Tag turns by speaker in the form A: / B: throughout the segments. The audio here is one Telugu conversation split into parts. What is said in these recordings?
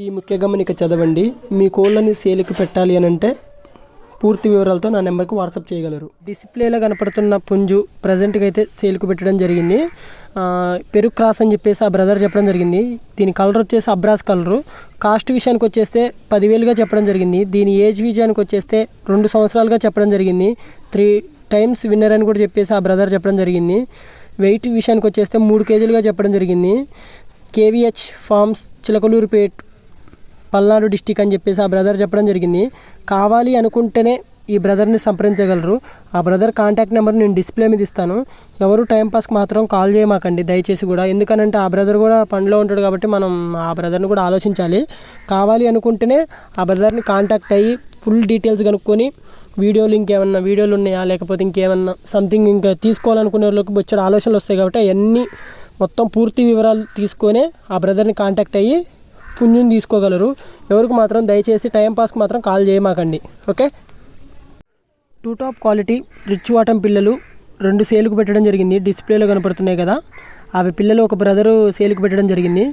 A: ఈ ముఖ్య గమనిక చదవండి. మీ కోళ్ళని సేల్కి పెట్టాలి అని అంటే పూర్తి వివరాలతో నా నెంబర్కి వాట్సాప్ చేయగలరు. డిస్ప్లేలో కనపడుతున్న పుంజు ప్రజెంట్గా అయితే సేల్కు పెట్టడం జరిగింది. పెరుగు క్రాస్ అని చెప్పేసి ఆ బ్రదర్ చెప్పడం జరిగింది. దీని కలర్ వచ్చేసి అబ్రాస్ కలరు. కాస్ట్ విషయానికి వచ్చేస్తే పదివేలుగా చెప్పడం జరిగింది. దీని ఏజ్ విషయానికి వచ్చేస్తే రెండు సంవత్సరాలుగా చెప్పడం జరిగింది. త్రీ టైమ్స్ విన్నర్ అని కూడా చెప్పేసి ఆ బ్రదర్ చెప్పడం జరిగింది. వెయిట్ విషయానికి వచ్చేస్తే మూడు కేజీలుగా చెప్పడం జరిగింది. KVH farms Chilakaluripet Palnadu district అని చెప్పేసి ఆ బ్రదర్ చెప్పడం జరిగింది. కావాలి అనుకుంటేనే ఈ బ్రదర్ని సంప్రదించగలరు. ఆ బ్రదర్ కాంటాక్ట్ నెంబర్ నేను డిస్ప్లే మీద ఇస్తాను. ఎవరు టైంపాస్కి మాత్రం కాల్ చేయమాకండి దయచేసి కూడా. ఎందుకనంటే ఆ బ్రదర్ కూడా పనిలో ఉంటాడు కాబట్టి మనం ఆ బ్రదర్ని కూడా ఆలోచించాలి. కావాలి అనుకుంటేనే ఆ బ్రదర్ని కాంటాక్ట్ అయ్యి ఫుల్ డీటెయిల్స్ కనుక్కొని వీడియోలు ఇంకేమన్నా వీడియోలు ఉన్నాయా? లేకపోతే ఇంకేమన్నా సంథింగ్ ఇంకా తీసుకోవాలనుకునే వాళ్ళకి వచ్చే ఆలోచనలు వస్తాయి కాబట్టి అవన్నీ మొత్తం పూర్తి వివరాలు తీసుకొని ఆ బ్రదర్ని కాంటాక్ట్ అయ్యి పుణ్యం తీసుకోగలరు. ఎవరికి మాత్రం దయచేసి టైంపాస్కి మాత్రం కాల్ చేయమాకండి. Okay? Too top quality rich వాటం పిల్లలు రెండు సేలుకు పెట్టడం జరిగింది. డిస్ప్లేలో కనపడుతున్నాయి కదా. అవి పిల్లలు ఒక బ్రదరు సేలుకు పెట్టడం జరిగింది.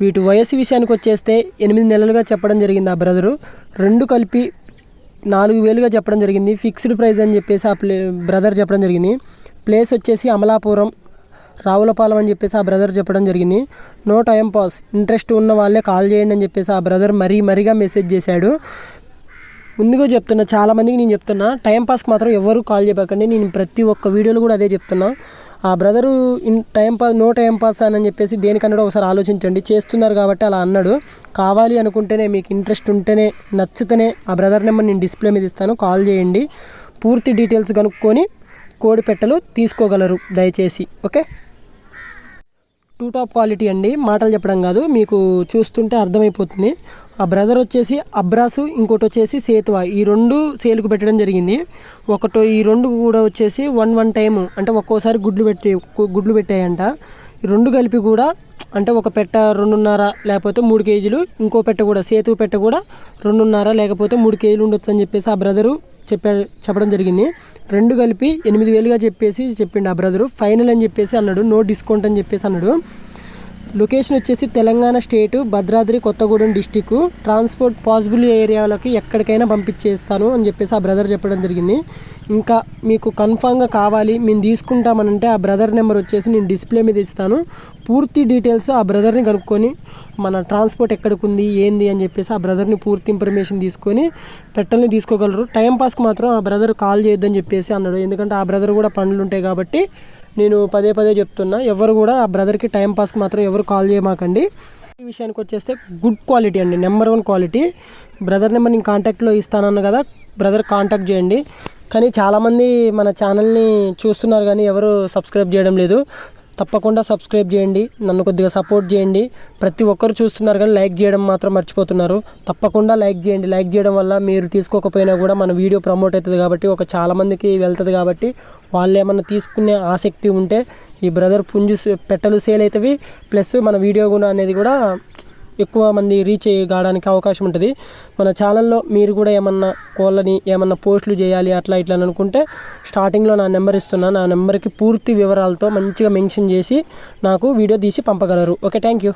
A: వీటి వయసు విషయానికి వచ్చేస్తే ఎనిమిది నెలలుగా చెప్పడం జరిగింది ఆ బ్రదరు రెండు కలిపి నాలుగు వేలుగా చెప్పడం జరిగింది. ఫిక్స్డ్ ప్రైస్ అని చెప్పేసి ఆ ప్లే బ్రదర్ చెప్పడం జరిగింది. ప్లేస్ వచ్చేసి అమలాపురం రావులపాలెం అని చెప్పేసి ఆ బ్రదర్ చెప్పడం జరిగింది. No time pass. ఇంట్రెస్ట్ ఉన్న వాళ్ళే కాల్ చేయండి అని చెప్పేసి ఆ బ్రదర్ మరీ మరీగా మెసేజ్ చేశాడు. ముందుగా చెప్తున్నా చాలా మందికి నేను చెప్తున్నా టైంపాస్కి మాత్రం ఎవరు కాల్ చేయకండి. నేను ప్రతి ఒక్క వీడియోలో కూడా అదే చెప్తున్నా. ఆ brother in time pass no time pass అని చెప్పేసి దేనికన్నాడు ఒకసారి ఆలోచించండి. చేస్తున్నారు కాబట్టి అలా అన్నాడు. కావాలి అనుకుంటేనే మీకు ఇంట్రెస్ట్ ఉంటేనే నచ్చితేనే ఆ బ్రదర్ నెంబర్ నేను డిస్ప్లే మీద ఇస్తాను. కాల్ చేయండి. పూర్తి డీటెయిల్స్ కనుక్కొని కోడి పెట్టలు తీసుకోగలరు దయచేసి ఓకే? టూ టాప్ క్వాలిటీ అండి. మాటలు చెప్పడం కాదు మీకు చూస్తుంటే అర్థమైపోతుంది. ఆ బ్రదర్ వచ్చేసి అబ్రాసు ఇంకోటి వచ్చేసి సేతువా. ఈ రెండు సేల్కు పెట్టడం జరిగింది. ఒకటో ఈ రెండు కూడా వచ్చేసి వన్ వన్ టైము అంటే ఒక్కోసారి గుడ్లు పెట్టి గుడ్లు పెట్టాయంట. ఈ రెండు కలిపి కూడా అంటే ఒక పెట్ట రెండున్నర లేకపోతే మూడు కేజీలు ఇంకో పెట్ట కూడా సేతు పెట్ట కూడా రెండున్నర లేకపోతే మూడు కేజీలు ఉండొచ్చు అని చెప్పేసి ఆ బ్రదరు చెప్పా చెప్పడం జరిగింది. రెండు కలిపి ఎనిమిది వేలుగా చెప్పేసి చెప్పిండు ఆ బ్రదరు. ఫైనల్ అని చెప్పేసి అన్నాడు. నో డిస్కౌంట్ అని చెప్పేసి అన్నాడు. లొకేషన్ వచ్చేసి Telangana state Bhadradri Kothagudem district transport possible ఏరియాలకి ఎక్కడికైనా పంపించేస్తాను అని చెప్పేసి ఆ బ్రదర్ చెప్పడం జరిగింది. ఇంకా మీకు కన్ఫామ్గా కావాలి మేము తీసుకుంటామనంటే ఆ బ్రదర్ నెంబర్ వచ్చేసి నేను డిస్ప్లే మీద ఇస్తాను. పూర్తి డీటెయిల్స్ ఆ బ్రదర్ని కనుక్కొని మన ట్రాన్స్పోర్ట్ ఎక్కడికి ఉంది ఏంది అని చెప్పేసి ఆ బ్రదర్ని పూర్తి ఇన్ఫర్మేషన్ తీసుకొని పెట్టల్ని తీసుకోగలరు. టైం పాస్కి మాత్రం ఆ బ్రదర్ కాల్ చేయొద్దని చెప్పేసి అన్నాడు. ఎందుకంటే ఆ బ్రదర్ కూడా పనులు ఉంటాయి కాబట్టి నేను పదే పదే చెప్తున్నా ఎవరు కూడా ఆ బ్రదర్కి టైం పాస్కి మాత్రం ఎవరు కాల్ చేయమాకండి. ఈ విషయానికి వచ్చేస్తే గుడ్ క్వాలిటీ అండి number one quality. Brother number నేను కాంటాక్ట్లో ఇస్తానన్నాను కదా బ్రదర్ కాంటాక్ట్ చేయండి. కానీ చాలామంది మన ఛానల్ని చూస్తున్నారు కానీ ఎవరు సబ్స్క్రైబ్ చేయడం లేదు. తప్పకుండా సబ్స్క్రైబ్ చేయండి నన్ను కొద్దిగా సపోర్ట్ చేయండి. ప్రతి ఒక్కరు చూస్తున్నారు కానీ లైక్ చేయడం మాత్రం మర్చిపోతున్నారు. తప్పకుండా లైక్ చేయండి. లైక్ చేయడం వల్ల మీరు తీసుకోకపోయినా కూడా మన వీడియో ప్రమోట్ అవుతుంది కాబట్టి ఒక చాలామందికి వెళ్తుంది కాబట్టి వాళ్ళు ఏమన్నా తీసుకునే ఆసక్తి ఉంటే ఈ బ్రదర్ పుంజు పెట్టలు సేల్ అవుతుంది ప్లస్ మన వీడియో కూడా అనేది కూడా ఎక్కువ మంది రీచ్ కావడానికి అవకాశం ఉంటుంది. మన ఛానల్లో మీరు కూడా ఏమన్నా కోళ్ళని ఏమన్నా పోస్టులు చేయాలి అట్లా ఇట్లా అని అనుకుంటే స్టార్టింగ్లో నా నెంబర్ ఇస్తున్నాను నా నెంబర్కి పూర్తి వివరాలతో మంచిగా మెన్షన్ చేసి నాకు వీడియో తీసి పంపగలరు. Okay thank you